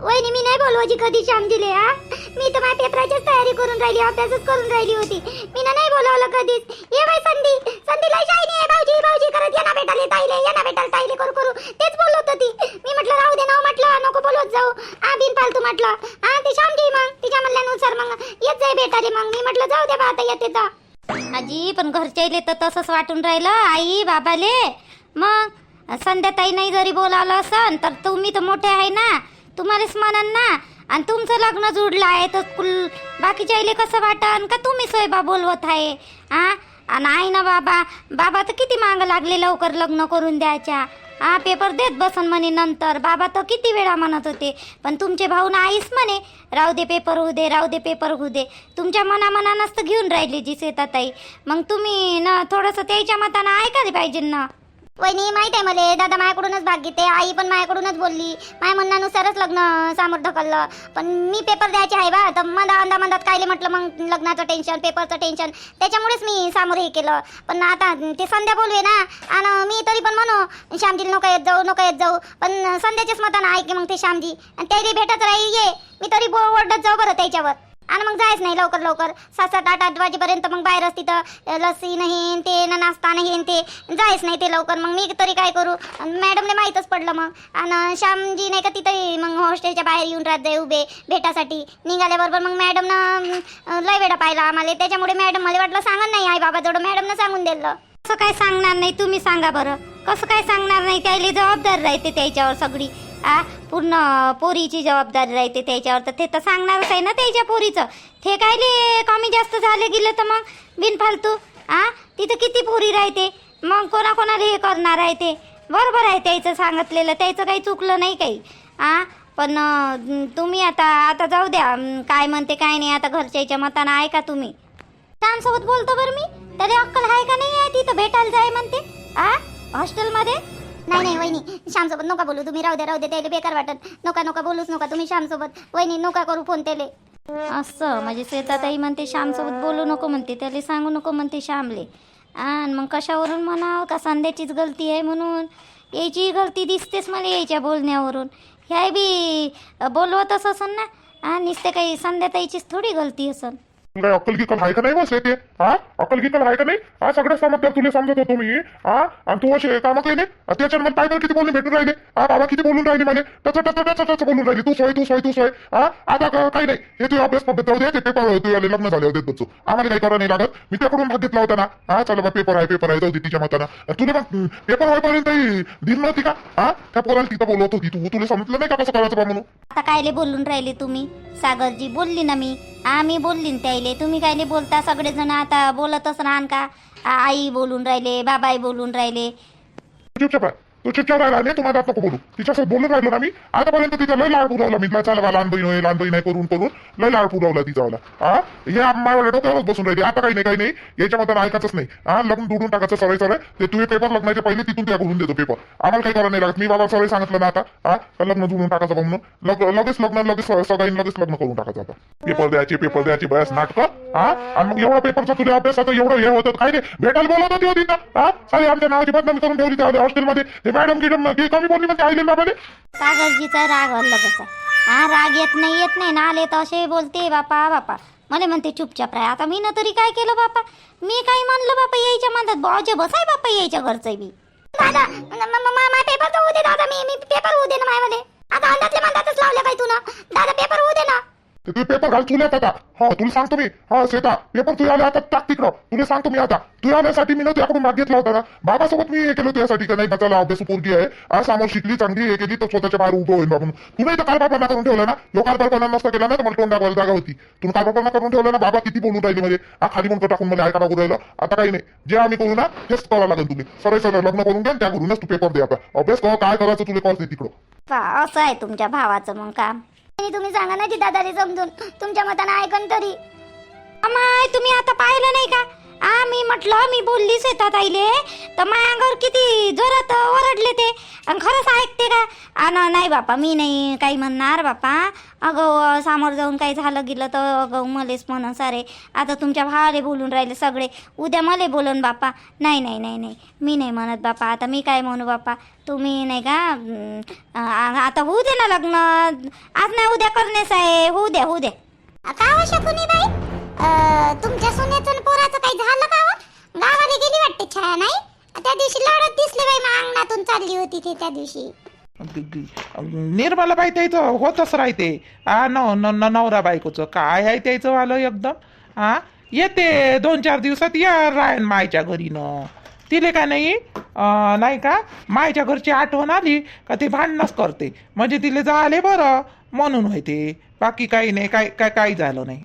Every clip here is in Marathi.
वहिनी मी नाही बोलवायची कधी श्याम दिले हा? मी तर माझ्या पेपराचीच तयारी करून राहिली अभ्यासच करून राहिली होती. मी ना नाही बोलावलं कधीच. ये बाई संधी. संधीला शायनी आहे भाऊजी भाऊजी करत ये भेटाले ताईले ये भेटाल ताईले करू करू. तेच बोलत होती मी म्हटलं राहू दे ना म्हटलं नको बोलवत जाऊ. हा बिन फालतू म्हटलं. हा ते श्यामजी मग तिच्या म्हणल्यानुसार मग. येत जाई भेटाले मग. मी म्हटलं जाऊ दे बा आता येते तर आजी पण घरच्याले तर तसंच वाटून राहिलं आई बाबाले. मग संध्याताई नाही जरी बोलावलं असन तर तुम्ही तर मोठे आहे ना. तुम्हालाच म्हणन ना? आणि तुमचं लग्न जुडलं आहे तर कुल बाकीच्या आईले कसं वाटन? का तुम्ही स्वयंबा बोलवत आहे? हा आणि आई ना बाबा? बाबा तर किती मागं लागले लवकर लग्न करून द्यायच्या? हा पेपर देत बसन म्हणे नंतर. बाबा तर किती वेळा म्हणत होते. पण तुमचे भाऊ ना आईस म्हणे राहू दे पेपर होऊ दे राहू दे पेपर होऊ दे. तुमच्या मनामनानंच तर घेऊन राहिली जी शेताताई मग तुम्ही ना थोडंसं त्याच्या मतानं ऐकायला पाहिजे ना? वहिनी माहीत आहे मला दादा माझ्याकडूनच भाग घेते आई पण माझ्याकडूनच बोलली. माझ्या म्हणण्यानुसारच लग्न समोर ढकललं. पण मी पेपर द्यायचे आहे बा तर मधा अंदा मंदात कायले म्हटलं मग लग्नाचं टेन्शन पेपरचं टेन्शन त्याच्यामुळेच मी सामोरं हे केलं. पण आता ते संध्या बोलवे ना आणि मी तरी पण म्हणू श्यामजी नको येत जाऊ नको येत जाऊ. पण संध्याच्याच मतानं ऐके मग ते श्यामजी. आणि त्याही भेटत राही ये. मी तरी बो ओरडत जाऊ बरं त्याच्यावर. आणि मग जायच नाही लवकर लवकर. सात सात आठ आठ वाजेपर्यंत मग बाहेरच तिथं लस्सी नाही ते न नाश्ता नाही ते. जायच नाही ते लवकर. मग मी तरी काय करू? मॅडमने माहीतच पडलं मग. आणि श्यामजी नाही का तिथं मग हॉस्टेलच्या बाहेर येऊन राहत जाय उभे भेटासाठी. निघाल्याबरोबर मग मॅडमनं लय वेळा पाहिला आम्हाला. त्याच्यामुळे मॅडम मला वाटलं सांगा नाही आई बाबा जवळ मॅडमनं सांगून दिलं. कसं काय सांगणार नाही? तुम्ही सांगा बरं. कसं काय सांगणार नाही? त्याला जबाबदार राहते त्याच्यावर सगळी. आ पूर्ण पोरीची जबाबदारी राहते त्याच्यावर. तर ते तर सांगणारच आहे ना त्याच्या पोरीचं. ते कायले कमी जास्त झाले गेलं तर मग? बिनफालतू. आ तिथं किती पोरी राहते? मग कोणाकोणाला हे करणार आहे ते? बरोबर आहे त्याचं सांगितलेलं. त्याचं काही चुकलं नाही काही. आ पण तुम्ही आता आता जाऊ द्या. काय म्हणते काय नाही आता घरच्याच्या मतानं का तुम्ही? श्यामसोबत बोलतो बरं मी. तरी अक्कल आहे का नाही आहे तिथं? भेटायला जाय म्हणते. आ हॉस्टेलमध्ये? नाही नाही वहिनी श्यामसोबत नका बोलू. तुम्ही राहू दे राहू दे त्याला बेकार वाटत. नका नका बोलूच नका तुम्ही श्यामसोबत. वहिनी नका करू फोन त्याले. असं म्हणजे श्वेताताई म्हणते श्यामसोबत बोलू नको म्हणते. त्याला सांगू नको म्हणते श्यामले. आणि मग कशावरून म्हणावं? का संध्याचीच गलती आहे म्हणून? याची गलती दिसतेच मला यायच्या बोलण्यावरून. ह्या बी बोलवतच असं ना? आणि नुसते काही संध्याताईचीच थोडी गलती असन? काय अक्कल गिकल आहे का नाही बस येते हा अक्कल गिकल आहे का नाही? हा सगळ्या समजदार तुला समजत होतो मी. हा आणि तू असे कामं केले त्याच्यावर मग काय किती बोलून भेटून राहिले? हा बाबा किती बोलून राहिले मला? त्याचं त्याचं त्याचं त्याचं बोलून राहिली. तू सोय तू सोय तू सोय. हा आता काही नाही. हे तुझ्या अभ्यास पद्धत राहू दे. ते पेपर तू आले लग्न झाले होते तुझं आम्हाला काही करा नाही लागत. मी त्याकडून भाग घेतला होता ना. हा चला बा पेपर आहे पेपर आहे. जाऊ दे तिच्या मताना. तुला मग पेपर होईपर्यंत दिन नव्हती का? हा त्या पोराला तिथं बोलवत होती. तू तुला समजलं नाही का कसं करायचं बा म्हणून? आता कायले बोलून राहिले तुम्ही? सागरजी बोलली ना मी. आम्ही बोलली त्या राहिले. तुम्ही कायले बोलता? सगळेजण आता बोलतच राहान का? आई बोलून राहिले बाबाई बोलून राहिले. चुपचाप तू चुपचाप राहिला नाही तुम्हाला नको बोलू. तिच्यासोबत बोलून राहिलो ना मी. आतापर्यंत तिचा लय लाड पुरवला मी. चला बा लहान बहीण लहान बहीण आहे करून करून लय लाड पुरवला तिचावाला हा हे माझ्या डोक्यावरच बसून राहिली. आता काही नाही काही नाही. याच्या मतानं ऐकायचंच नाही. हा लग्न दुडून टाकायचं सवय सवय. ते तुझे पेपर लग्नाच्या पहिले तिथून त्या करून देतो पेपर आम्हाला काही करायला नाही लागत. मी बाबा सवय सांगितलं ना आता. हा का लग्न दुडून टाकायचं म्हणून? लग- लगेच लग्न लगेच सगळ्यांनी लगेच लग्न करून टाकायचं आता. पेपर द्यायचे पेपर द्यायचे बऱ्याच नाटकं. हा आणि मग एवढा पेपरचा तुला अभ्यास एवढं हे होतं काय नाही. भेटायला बोलत होती तिथं. हा सारी आमच्या नावाची बदनामी करून ठेवली त्या हॉस्टेलमध्ये मॅडम गिडम की कमी बोलली म्हणजे आईले बाबाने सागरजीचा राग हल्ला कसा हा राग येत नाही येत नाही. ना आले तर असे बोलते बापा बापा. मला म्हणते चुपचाप राहा. आता मी ना तरी काय केलं बापा? मी काय म्हणलं बापा यायच्या म्हणतात बॉजे बसाय बापा यायच्या घरचं बी दादा मामा पेपर तर होऊ दे दादा मी मी पेपर होऊ दे ना माझ्यामध्ये. आता अंदातले म्हणतातच लावले पाहिजे तू ना. दादा पेपर होऊ दे ना. ते पेपर घाल चुल्यात आता. हा तुला सांगतो मी. हा श्वेता पेपर तुझ्या आले आता टाक तिकडं. तुला सांगतो मी आता. तुझ्या आल्यासाठी मी ना तुझ्याकडून माग घेतला होता ना. बाबासोबत मी हे केलं तुझ्यासाठी का नाही? बचायला अभ्यास पोरगी आहे. आज समोर शिकली चांगली हे केली तर स्वतःच्या बाहेर उभं होईल बाबा तुला तर कारभारपणा करून ठेवला ना? जो कारभारपणा नसता केला ना तर मला तोंड दाखवायला जागा होती. तुम्ही कारभारपणा करून ठेवला ना बाबा किती बोलून राहिले म्हणजे हा खाली म्हणतो टाकून मला ऐका करू राहिलं. आता काही नाही. जे आम्ही करू ना तेच करावं लागेल तुम्ही. सरळ सरळ लग्न करून घ्या त्या करूनच तू पेपर दे आता. अभ्यास कर काय करायचं तुला कॉल दे तिकडं. असं आहे तुमच्या भावाचं मग काम. तुम्ही सांगा ना की दादाने समजून तुमच्या मतानं ऐकन तरी. अमाय तुम्ही आता पाहिलं नाही का? आ मी म्हटलं मी बोललीच येतात आईले तर माझ्या अंगावर किती जोरात ओरडले ते. आणि खरंच ऐकते का? आणि नाही बापा मी नाही काही म्हणणार बापा. अगं समोर जाऊन काही झालं गेलं तर अगं मलेच म्हणून सारे. आता तुमच्या भावाले बोलून राहिले सगळे. उद्या मले बोलून बापा. नाही नाही नाही नाही. मी नाही म्हणत बापा. आता मी काय म्हणू बापा? तुम्ही नाही का? आता होऊ दे ना लग्न. आज नाही उद्या करण्यास आहे होऊ द्या होऊ द्या का हो बाई? तुमच्या सुनेचं पोराचं काही झालं का हो? गावाला गेली वाटते छाया नाही? त्या दिवशी लढत दिसली बाई मग अंगणातून चालली होती ते त्या दिवशी. निर्मला बाई त्याचं होतच राहते. आ न न- नवरा बायकोचं काय आहे त्याचं वालं एकदम? हा येते दोन चार दिवसात या रायन मायच्या घरी न तिले का नाही? नाही का? मायच्या घरची आठवण आली का ते भांडणच करते. म्हणजे तिले झाले बरं म्हणून होते बाकी काही नाही काय काय काही झालं नाही.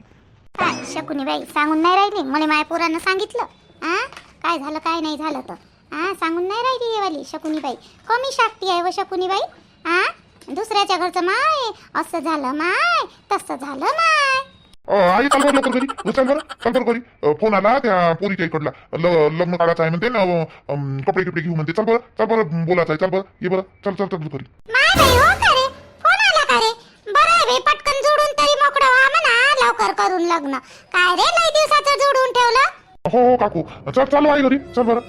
हा, शकुनी बाई सांगून नाही राहिली? मला माझ्या पोरानं सांगितलं. आ? काय झालं काय नाही झालं तर? आ? सांगून नाही राहिली हे वाली शकुनी बाई? कमी शाक्ती आहे व शकुनी बाई. आ? दुसऱ्याच्या घरचं माय असं झालं माय तसं झालं माय. आई चाल बरं लवकर घरी. उचल बरं चाल बरं घरी. अ, फोन आला त्या पोरीच्या इकडला. ल- लग्न काढायचं आहे म्हणते ना अ, कपडे किपडे घेऊ म्हणते. चल बरं चल बरं बोलायचं आहे. चल बरं ये बरं. चल चल चल घरी. माय बाई हो का रे? फोन आला का रे बरं आहे बाई पटकन जोडून तरी मोकळं व्हा म्हणा लवकर करून लग्न. काय रे लई दिवसाचं जोडून ठेवलं? हो हो काकू. चल चालू आई घरी. चल बरं.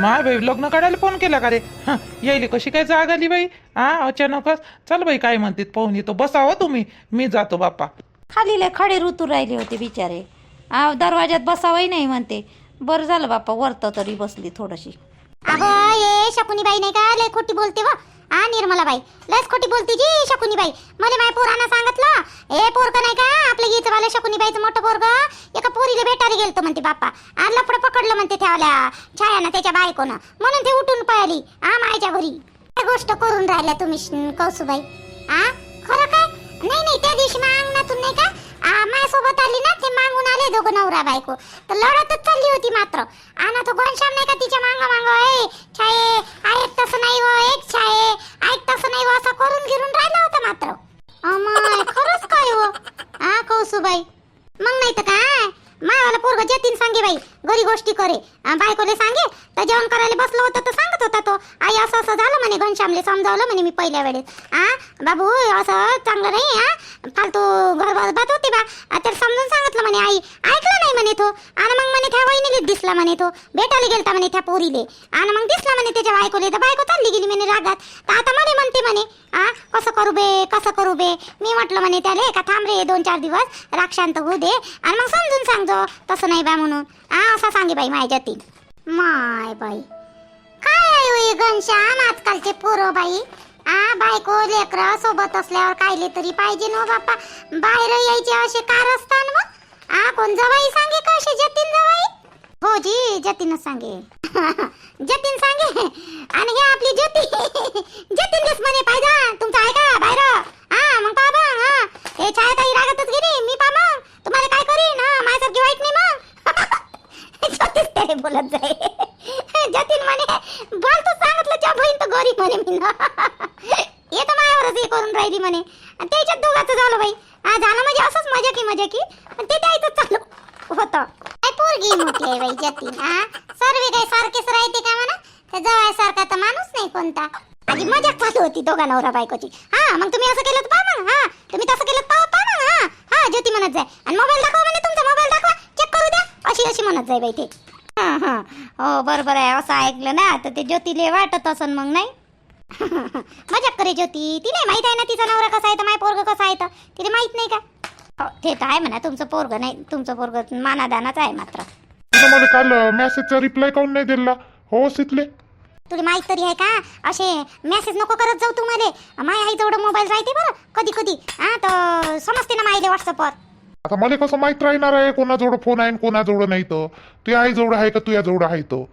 माय बाई लग्न काढायला फोन केला का रे? हं, यायले कशी काय जाग आली बाई? हा अचानकच. चल बाई काय म्हणते पाहून येतो. बसावं तुम्ही. मी जातो बाप्पा. खाली लय खडे ऋतू राहिले होते बिचारे. आ दरवाज्यात बसावंही नाही म्हणते. बरं झालं बापा वरत तरी बसली थोडीशी. अगं ये शकुनी बाई नाही का? लय खोटी बोलते व. हा निर्मला बाई लयच खोटी बोलते जी शकुनी बाई मला माझ्या पोरानं सांगितलं ए पोरग नाही का आपलं गीचं वाला शकुनी बाईचं मोठं पोरग? एका पोरीला भेटायला गेलतो म्हणते बाप्पा. आज लपडं पकडलं म्हणते त्याला छायानं त्याच्या बायकोनं. म्हणून ते उठून पळाली हा मायच्या घरी. काय गोष्ट करून राहिल्या तुम्ही कौसुबाई? आ खरं काय? नाही नाही त्या दिवशी मग अंगणातून नाही का माझ्यासोबत आली ना ते मागून आले दोघं नवरा बायको. तर लढतच चालली होती मात्र. आणि तो घनश्याम नाही का तिच्या मांग मांग ए छाये ऐक तसं नाही व एक छाये ऐक तसं नाही व असं करून गिरून राहिला होता मात्र. अमाय खरंच काय हो हा कौसुबाई मग नाही तर काय? मायाला पोरग जेतीन सांगे बाई घरी गोष्टी करे. बायकोले सांगे तर जेवण करायला बसलो होतं तर सांगत होता तो आई असं असं झालं म्हणे घनश्यामले समजावलं म्हणे मी पहिल्या वेळेस. आ बाबू असं चांगलं नाही हा फालतू घर बात होते बा. तर समजून सांगितलं म्हणे आई ऐकलं नाही म्हणे तो. आणि मग म्हणे त्या वहिनीले दिसला म्हणे तो. भेटायला गेलता म्हणे त्या पोरीले. आणि मग दिसला म्हणे त्याच्या बायकोले. तर बायको चालली गेली म्हणे रागात. तर आता म्हणे म्हणते म्हणे आ कसं करू बे कसं करू बे? मी म्हटलं म्हणे त्याले का थांब रे दोन चार दिवस राक्षांत होऊ दे. आणि मग समजून सांगतो तसं नाही बा म्हणून. आ असा सांगे बाई माझ्या ती माय बाई. काय होई घनश्याम आजकालचे पोरं बाई? आ बायको लेकर सोबत असल्यावर कायले तरी पाहिजे ना हो बाप्पा. बाहेर यायचे असे कार कारस्थान मग? आ कोण जवाई सांगे का असे जतीन जवाई? हो जी जतीनच सांगे. जतीन सांगे. आणि हे आपली ज्योती. जतीन दिस म्हणे पाहिजे तुमचं का बाहेर? हा मग पहा मग हा? हे छाया ताई रागातच गेली मी पहा मग तुम्हाला काय करीन हा माझ्यासारखी वाईट नाही मग. ज्योतिष त्याने बोलत जाय जतीन म्हणे बोल तू सांगितलं च्या बहीण तर गरीब म्हणे मी ना. हे तर माझ्यावरच हे करून राहिली म्हणे. त्याच्यात दोघाचं झालं बाई. झालं म्हणजे असंच मजा की मजा की ते द्यायचं चालू होतं. काय पोरगी मोठी आहे बाई जतीन हा सर्व काय सारखेच राहते का म्हणा? त्या जवळसारखा तर माणूस नाही कोणता. आणि मजा चालू होती दोघा नवरा बायकोची. हा मग तुम्ही असं केलं तर पहा मग हा. तुम्ही तसं केलं तर पहा पहा मग हा. हा ज्योती म्हणत जाय. आणि मोबाईल दाखवा म्हणे तुमचा मोबाईल दाखवा. चेक करू द्या. अशी अशी म्हणत जाय बाई ते. हा हा. हो बरोबर आहे. असं ऐकलं ना तर ते ज्योतीले वाटत असन मग नाही? मजाक करे ज्योती. तिला माहीत आहे ना तिचा नवरा कसा आहे तर माय पोरग कसा आहे तर. तिला माहीत नाही का? हो, ते तर आहे म्हणा तुमचं पोरग नाही तुमचं पोरग मानादानाच आहे मात्र. तुला मला काल मेसेजचा रिप्लाय काऊन नाही दिला? हो सितले. तुला माहीत तरी आहे का? असे मेसेज नको करत जाऊ तुम्हाला माय आई जवळ मोबाईल राहते बरं कधी कधी. हा तर समजते ना माहिले व्हॉट्सअपवर आता मला कसं माहीत राहणार आहे कोणाजवळ फोन आहे कोणाजवळ नाही तर? तुझ्या आई जवळ आहे का तुझ्या जवळ आहे तो?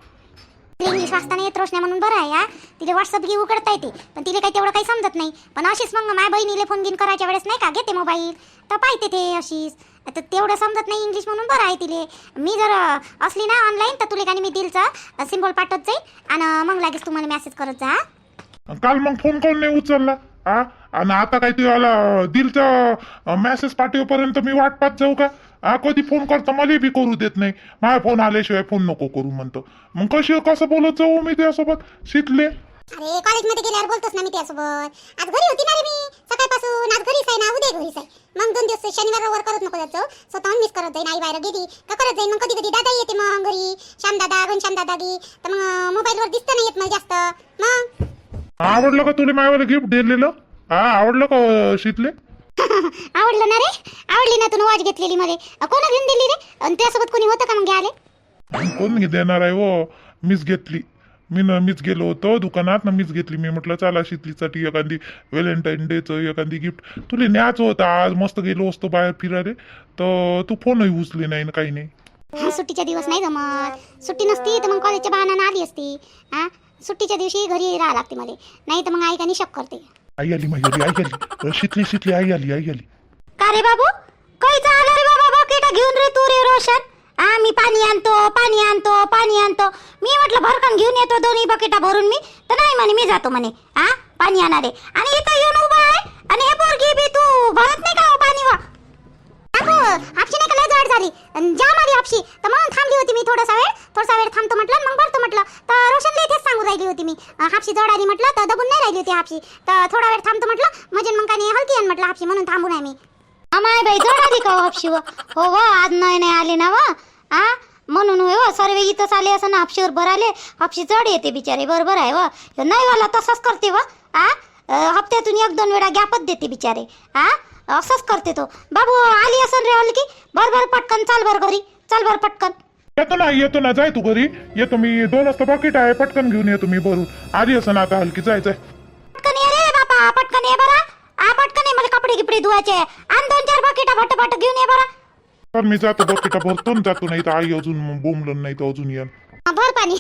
इंग्लिश वाचताना येत रोशन्या म्हणून बरं आहे या तिला व्हॉट्सअप घे उघडता येते पण तिला काही तेवढं काही समजत नाही. पण अशीच मग माय बहिणीला फोन बिन करायच्या वेळेस नाही का घेते मोबाईल तर पाहते ते अशीच. आता तेवढं समजत नाही इंग्लिश म्हणून बरं आहे तिले. मी जर असली ना ऑनलाईन तर तुला काही मी दिलचं? सिम्बॉल पाठवत जाईल आणि मग लागेच तुम्हाला मेसेज करत जा काल मग फोन करून नाही उचलला? हा आणि आता काय आला दिलचं मेसेज पाठवेपर्यंत मी वाट पाहत जाऊ का? हा कधी फोन करतो मला बी करू देत नाही. माझा फोन आल्याशिवाय फोन नको करू म्हणतो. मग कशी कसं बोलत जाऊ मी त्यासोबत? शिकले अरे कॉलेजमध्ये गेल्यावर बोलतोस ना मी त्यासोबत. आज घरी होती ना रे मी. सकाळपासून आज घरीच आहे ना उद्या घरीच आहे. मग दोन दिवस शनिवार रविवार करत नको जात जाऊ. स्वतःहून मिस करत जाईन आई बाहेर गेली का करत जाईन. मग कधी कधी दादा येते मग घरी. श्याम दादा घनश्याम दादा गी तर मग मोबाईलवर दिसतं नाही येत मला जास्त. मग? आवडलं का तुला माझ्यावाला गिफ्ट दिलेलं? हा आवडलं का शीतले? आवडलं ना रे? आवडली ना तू वॉच घेतलेली मध्ये. कोण घेऊन दिली रे? आणि त्यासोबत कोणी होतं का मग घ्यायला कोण देणार आहे हो? मीच घेतली. मी न मीच गेलो होतो दुकानात ना मीच घेतली. मी म्हटलं चला शीतलीसाठी एखादी व्हॅलेंटाईन डेचं एखादी गिफ्ट तुला न्यायचं होतं आज मस्त गेलो असतो बाहेर फिरायला. तर तू फोनही उचले नाही ना काही नाही. सुट्टीच्या दिवस नाही जमत. सुट्टी नसती तर मग कॉलेजच्या बहाण्यानं आली असती. सुट्टीच्या दिवशी घरी राहा लागते मला. नाही तर मग आई का निशक करते. आई आली आली आई आली. शीतली शीतली आई आली आई आली. का रे बाबू? काहीच आलं रे बाबा बकेटा घेऊन रे तू रे रोशन? हा मी पाणी आणतो पाणी आणतो पाणी आणतो. मी म्हटलं भरकन घेऊन येतो दोन्ही बकेटा भरून मी. तर नाही म्हणे मी जातो म्हणे. हा पाणी आणणारे आणि इथं येऊन उभा आहे. आणि हे पोरगी बी तू भरत नाही का हो पाणी वा? अगो आपशी नाही का लय जड झाली. अन जाम आली हापशी तर म्हणून थांबली होती मी थोडासा वेळ. थोडासा वेळ थांबतो म्हटलं मग भरतो म्हटलं. तर रोशनला इथेच सांगू राहिली होती मी. हापशी जड आली म्हटलं तर दबून नाही राहिली होती हापशी. तर थोडा वेळ थांबतो म्हटलं म्हणजे मग काही हलकी आण म्हटलं हापशी म्हणून थांबून आहे मी. माय बाई जड आली का हो हापशी व? हो व आज नाही नाही आले ना व? आ? म्हणून होय हो सर्व इथंच आले असं ना हापशीवर भराले हापशी जड येते बिचारे बरोबर आहे व? नाही वाला तसंच करते व? आ? हप्त्यातून एक दोन वेळा गॅपच देते बिचारे. आ? असंच करते तो. बाबू आली असन रे हलकी बर बर पटकन चाल बर घरी. चल बर पटकन. येतो ना येतो ना जाय तू घरी. येतो मी. दोन वाजता पाकिट आहे. पटकन घेऊन येतो मी भरून. आली असं आता हलकी जायचंय पटकन ये रे बापा पटकन ये बरा. आ पटकन ये मला कपडे गिपडे धुवायचे. आण दोन चार बकेटा भट घेऊन ये बरा. तर मी जातो बकेटा भरतो जातो. नाही तर आई अजून बोंबलं नाही तर अजून येईल हा, भर पाणी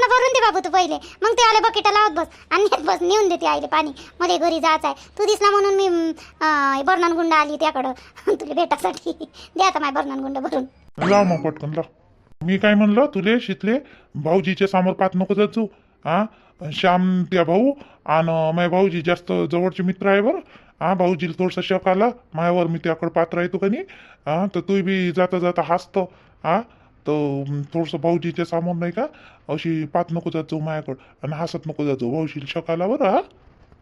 माय भरून दे बाबू तू पहिले. मग ते आले बकेटा लावत बस. आणि बस नेऊन देते आईले पाणी. मला घरी जायचं आहे तू दिसला म्हणून मी अं, बर्नन गुंड आली त्याकडं. तुला भेटासाठी. द्या आता माय बर्नन गुंड भरून. लाव मग पटकन लाव मी काय म्हणलं तुले शितले भाऊजीच्या समोर पाहत नको जात जाऊ. हा श्याम त्या भाऊ आणि माझ्या भाऊजी जास्त जवळचे मित्र आहे बरं. हा भाऊजीला थोडसा शक आला. मायावर मी त्याकडं पात्र आहे का नाही हा तर तू बी जाता जाता हसतो. हा तर थोडंसं भाऊजीच्या समोर नाही का अशी पाहत नको जात जाऊ मायाकडं आणि हसत नको जात. जाऊ भाऊजीला शक आला बरं हा?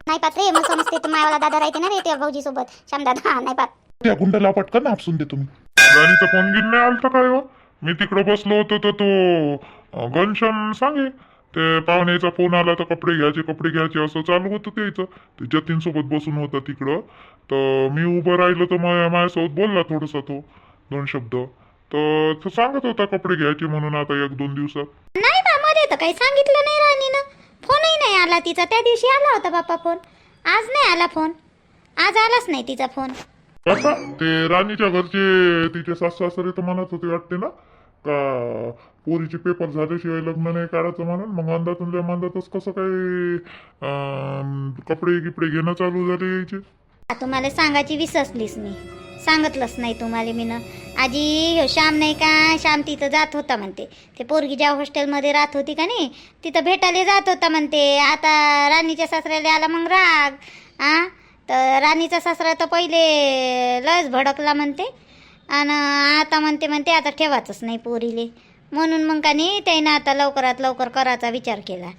नाही पात रे मग समजते तू मायावाला दादा राहते ना रे त्या भाऊजी सोबत श्याम दादा हा नाही पात. त्या गुंडाला पटकन आपसून दे तुम्ही राणीचा फोन घेऊन नाही आलता काय हो? मी तिकडे बसलो होतो तर तो अं, घनश्याम सांगे ते पाहुण्याचा फोन आला तर कपडे घ्यायचे कपडे घ्यायचे असं चालू होतं त्याचं ते जतीन सोबत बसून होता तिकडं. तर मी उभं राहिलो तर माझ्या माझ्यासोबत बोलला थोडासा तो दोन शब्द. तर तो सांगत होता कपडे घ्यायचे म्हणून आता एक दोन दिवसात. नाही बा मध्ये तर काही सांगितलं नाही राणीनं. फोनही नाही आला तिचा. त्या दिवशी आला होता बापा फोन. आज नाही आला फोन. आज आलाच नाही तिचा फोन. आता ते राणीच्या घरचे तिचे सासू सासरे तर म्हणत होते वाटते ना का पोरीचे पेपर झाल्याशिवाय लग्न नाही करायचं म्हणून मग अंदातून मंदातच कसं काय अं, कपडे गिपडे घेणं चालू झाले यायचे तुम्हाला सांगायची विसरलीस मी. सांगितलंच नाही तुम्हाला मी आजी हो श्याम नाही का? श्याम तिथं जात होता म्हणते. ते पोरगी ज्या हॉस्टेलमध्ये राहत होती का नाही तिथं भेटायला जात होता म्हणते. आता राणीच्या सासऱ्याला आला मग राग आ? तर राणीचा सासरा तर पहिले लस भडकला म्हणते. आणि आता म्हणते म्हणते आता ठेवायचंच नाही पोरीले. म्हणून मग का नाही त्यानं आता लवकरात लवकर करायचा विचार केला.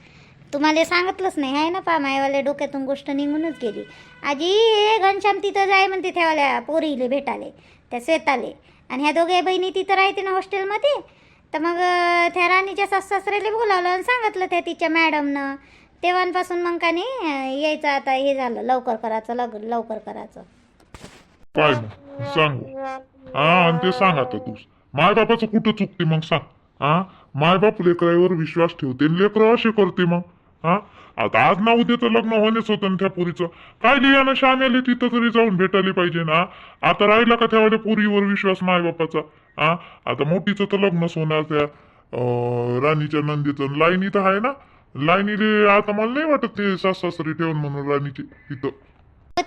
तुम्हाला सांगितलंच नाही आहे ना पा मायवाल्या डोक्यातून गोष्ट निघूनच गेली. आजी हे घनश्याम तिथं जाय म्हणते त्यावाल्या पोरीले भेटाले त्या शेताले आणि ह्या दोघे बहिणी तिथं राहते ना हॉस्टेलमध्ये? तर मग त्या राणीच्या सास सासऱ्याला बोलावलं आणि सांगितलं त्या तिच्या मॅडमनं. तेव्हापासून मग का नाही यायचं आता हे झालं लवकर करायचं लग लवकर करायचं. काय मग सांगू. हा आणि ते सांग आता तू माय बापाचं कुठं चुकते मग सांग. हा माय बाप लेकरावर विश्वास ठेवते लेकरं असे करते मग. हा? आता आज ना उद्याचं लग्न होणेच होतं ना त्या पोरीचं. काय लिहानं श्यामेले तिथं तरी जाऊन भेटायला पाहिजे ना? आता राहिला का त्या पोरीवर विश्वास माय बापाचा हा? आता मोठीचं तर लग्नच होणार त्या राणीच्या नंदीचं लाईनी तर आहे ना? लाईनीले आता मला नाही वाटत ते सासरी ठेवून म्हणून राणीची तिथं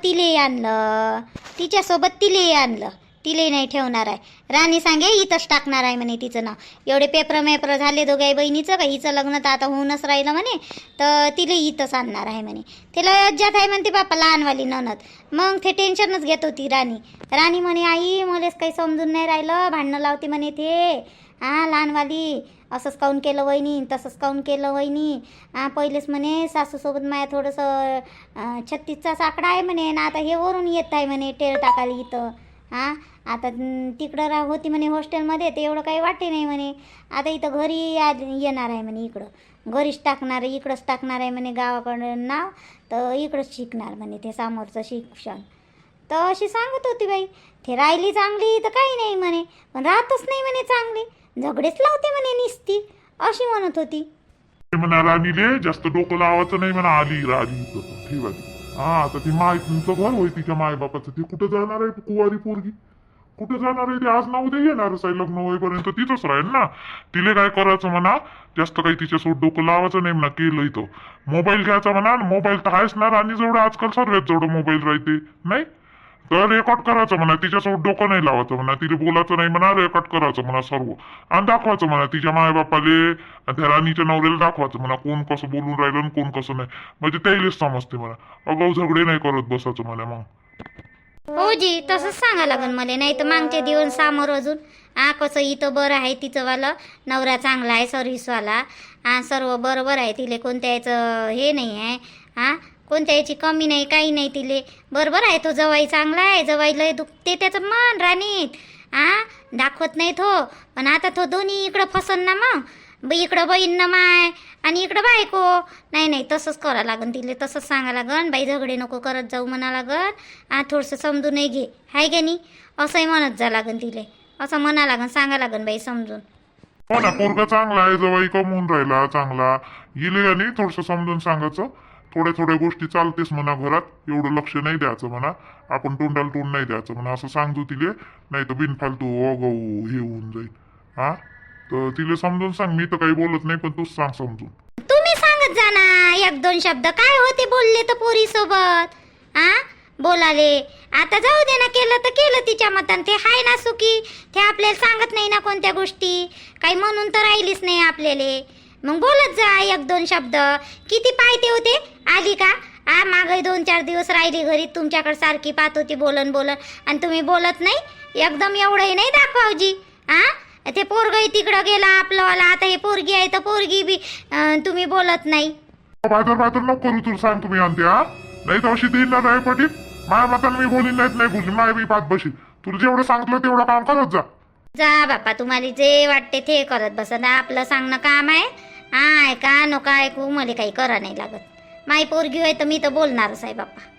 तिले आणलं. तिच्यासोबत तिले आणलं. तिले नाही ठेवणार आहे. राणी सांगे इथंच टाकणार आहे म्हणे तिचं नाव. एवढे पेपर मेपर झाले दोघे बहिणीचं का? हिचं लग्न तर आता होऊनच राहिलं म्हणे. तर तिले इथंच आणणार आहे म्हणे. तिला अज्जात आहे म्हणते बापा लहानवाली ननद. मग ते टेन्शनच घेत होती राणी. राणी म्हणे आई मलाच काही समजून नाही राहिलं. भांडणं लावते म्हणे ते. हा लहानवाली असंच काऊन केलं वहिनी? तसंच काऊन केलं वहिनी? हा पहिलेच म्हणे सासूसोबत माया थोडंसं छत्तीसचा साकडा आहे म्हणे. ना आता हे वरून येत आहे म्हणे टेर टाकायला इथं. हां? आता तिकडं रा होती म्हणे हॉस्टेलमध्ये ते एवढं काही वाटे नाही म्हणे. आता इथं घरी या येणार आहे म्हणे इकडं. घरीच टाकणार आहे इकडंच टाकणार आहे म्हणे गावाकडं नाव तर इकडंच शिकणार म्हणे ते समोरचं शिक्षण. तर अशी सांगत होती बाई ते राहिली चांगली तर काही नाही म्हणे पण राहतच नाही म्हणे चांगली. झगडेच लावते म्हणे निसती अशी म्हणत होती. म्हणा राणीले जास्त डोकं लावायचं नाही म्हणा आली राणी ठेवा हा आता ती माय तुमचं घर होय तिच्या मायबापाचं. ती कुठं जाणार आहे कुवारी पोरगी? कुठं जाणार आहे? ते आज ना उद्या येणारच आहे लग्न होईपर्यंत तिथंच राहील ना. तिले काय करायचं म्हणा जास्त काही तिच्या सोड डोकं लावायचं नाही म्हणा केलं इथं. मोबाईल घ्यायचा म्हणा मोबाईल तर आहेच ना राणी जेवढं आजकाल सर्वात जेवढं मोबाईल राहते नाही? तर रेकॉर्ड करायचं म्हणा तिच्यासोबत डोकं नाही लावायचं म्हणा तिला बोलायचं नाही म्हणा रेकॉर्ड करायचं म्हणा सर्व. आणि दाखवायचं म्हणा तिच्या मायबापाले आणि त्या राणीच्या नवऱ्याला दाखवायचं म्हणा कोण कसं बोलून राहिलं आणि कोण कसं नाही. म्हणजे त्यालाच समजते म्हणा अगाऊ झगडे नाही करत बसायचं मला मग. हो जी तसंच सांगा लागन मला नाही तर मागचे दिवस समोर अजून. आ कसं इथं बरं आहे तिचंवालं नवरा चांगला आहे सर्व्हिसवाला. हा सर्व बरोबर आहे तिले कोणत्या याचं हे नाही आहे. हा कोणत्या याची कमी नाही काही नाही तिले. बरोबर आहे तो जवाई चांगला आहे जवाई लय दुखते त्याचं मन राणीत. हा दाखवत नाही तो. पण आता तो दोन्ही इकडं फसन ना मग. इकडं बहीण ना माय आणि इकडं बायको. नाही नाही तसंच करा लागन तिले तसंच सांगा लागन. बाई झगडे नको करत जाऊ म्हणा लागन. आ थोडंसं समजूनही घे. हाय का नाही? असंही म्हणत जा लागन तिले. असं म्हणा लागन सांगा लागन बाई समजून. हो ना पोरगा चांगला आहे जवाई कमवून राहिला चांगला. गेले आणि थोडस समजून सांगायचं. थोड्या थोड्या गोष्टी चालतेच म्हणा घरात एवढं लक्ष नाही द्यायचं म्हणा. आपण तोंडाला तोंड नाही द्यायचं म्हणा. असं सांगतो तिले नाही तर बिनफालतू अगाऊ हे होऊन जाईल. हा? तर तिले समजून सांग मी तर काही बोलत नाही पण तूच सांग समजून. तुम्ही सांगत जा ना एक दोन शब्द. काय होते बोलले तर पोरी सोबत आ? बोलाले. आता जाऊ दे ना केलं तर केलं तिच्या मतान. ते हाय ना सुखी. ते आपल्याला सांगत नाही ना कोणत्या गोष्टी. काही म्हणून तर राहिलीच नाही आपल्याला. मग बोलत जा एक दोन शब्द. किती पायते होते? आली का? आ मागे दोन चार दिवस राहिली घरी तुमच्याकडे सारखी पाहत होती बोलन बोलन. आणि तुम्ही बोलत नाही? एकदम एवढंही नाही दाखवावजी. आ? ते पोरगही तिकडं गेला आपलंवाला. आता हे पोरगी आहे तर पोरगी बी तुम्ही बोलत नाही. बाजार बाजार नको करू तुला सांग तुम्ही आणते हा नाही तर अशी ना नाही पटीत. माझ्या मतानं मी बोलीन नाहीत नाही बोलली माय पाच बशी तुला जेवढं सांगितलं तेवढं काम करत जा. जा बापा तुम्हाला जे वाटते ते करत बसा. ना आपलं सांगणं काम आहे. हा ऐका नको ऐकू मला काही करा नाही लागत. माई पोरगी होय तर मी तर बोलणारच आहे बाप्पा.